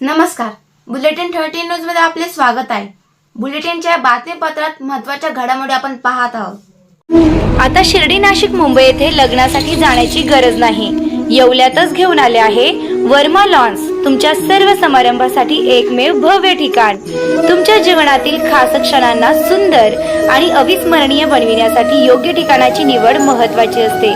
नमस्कार. Bulletin thirteen न्यूजमध्ये आपले स्वागत आहे. बुलेटिनच्या बातमीपत्रात महत्त्वाच्या घडामोडी आपण पाहत आहोत. आता शिर्डी नाशिक मुंबई येथे लग्नासाठी जाण्याची गरज नाही. येवल्यातच घेऊन आले आहे वर्मा लॉन्स तुमच्या सर्व समारंभासाठी एकमेव भव्य ठिकाण. तुमच्या जीवनातील खास क्षणांना सुंदर आणि अविस्मरणीय बनविण्यासाठी योग्य ठिकाणाची निवड महत्वाची असते.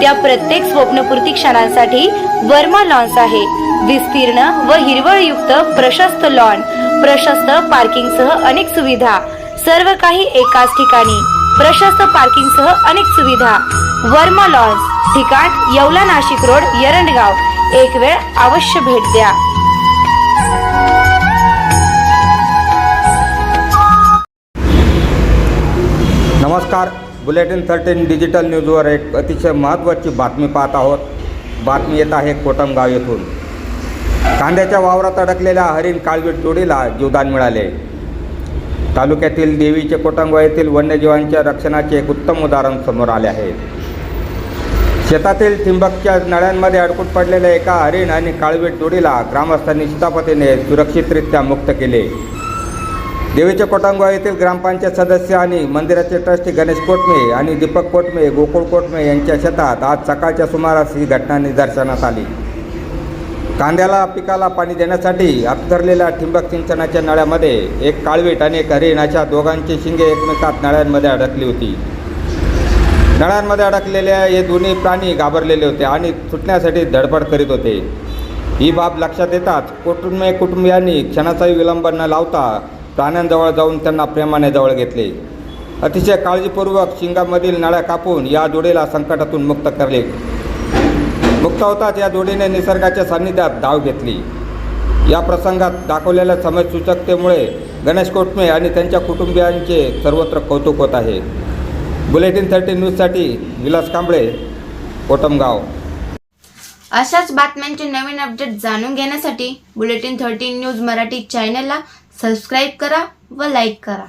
त्या प्रत्येक स्वप्नपूर्ती क्षणांसाठी वर्मा लॉन्स आहे. विस्तीर्ण व हिरवळयुक्त प्रशस्त लॉन प्रशस्त पार्किंगसह अनेक सुविधा. सर्व काही एकाच ठिकाणी. प्रशस्त पार्किंगसह अनेक सुविधा. वर्मा लॉन्स ठिकाण येवला नाशिक रोड यरंडगाव. एक वेळ अवश्य भेट द्या. नमस्कार. बुलेटिन थर्टीन डिजिटल न्यूजवर एक अतिशय महत्त्वाची बातमी पाहत आहोत. बातमी येत आहे कोटमगाव येथून. कांद्याच्या वावरात अडकलेल्या हरिण काळवीट जोडीला जीवदान मिळाले. तालुक्यातील देवीचे कोटमगाव येथील वन्यजीवांच्या रक्षणाचे एक उत्तम उदाहरण समोर आले आहे. शेतातील ठिंबकच्या नळ्यांमध्ये अडकून पडलेल्या एका हरिण आणि काळवीट जोडीला ग्रामस्थांनी शितापतीने सुरक्षितरित्या मुक्त केले. देवीचे कोटांगवा येथील ग्रामपंचायत सदस्य आणि मंदिराचे ट्रस्टी गणेश कोटमे आणि दीपक कोटमे गोकुळ कोटमे यांच्या शेतात आज सकाळच्या सुमारास ही घटना निदर्शनास आली. कांद्याला पिकाला पाणी देण्यासाठी अवतरलेल्या ठिंबक सिंचनाच्या नळ्यामध्ये एक काळवीट आणि एक हरिण अशा दोघांची शिंगे एकमेकात नळ्यांमध्ये अडकली होती. नळ्यांमध्ये अडकलेल्या हे दोन्ही प्राणी घाबरलेले होते आणि सुटण्यासाठी धडपड करीत होते. ही बाब लक्षात येताच कुटुंबे कुटुंबियांनी क्षणाचाही विलंब न लावता प्राण्यांजवळ जाऊन त्यांना प्रेमाने जवळ घेतले. अतिशय काळजीपूर्वक शिंगामधील नळ्या कापून या जोडीला संकटातून मुक्त करले. मुक्त होताच या जोडीने निसर्गाच्या सान्निध्यात धाव घेतली. या प्रसंगात दाखवलेल्या समजसूचकतेमुळे गणेश कोटमे आणि त्यांच्या कुटुंबियांचे सर्वत्र कौतुक होत आहे. बुलेटिन थर्टी न्यूजसाठी विलास कांबळे कोटमगाव. अशाच बातम्यांचे नवीन अपडेट जाणून घेण्यासाठी बुलेटिन थर्टीन न्यूज मराठी चॅनलला सबस्क्राईब करा व लाईक करा.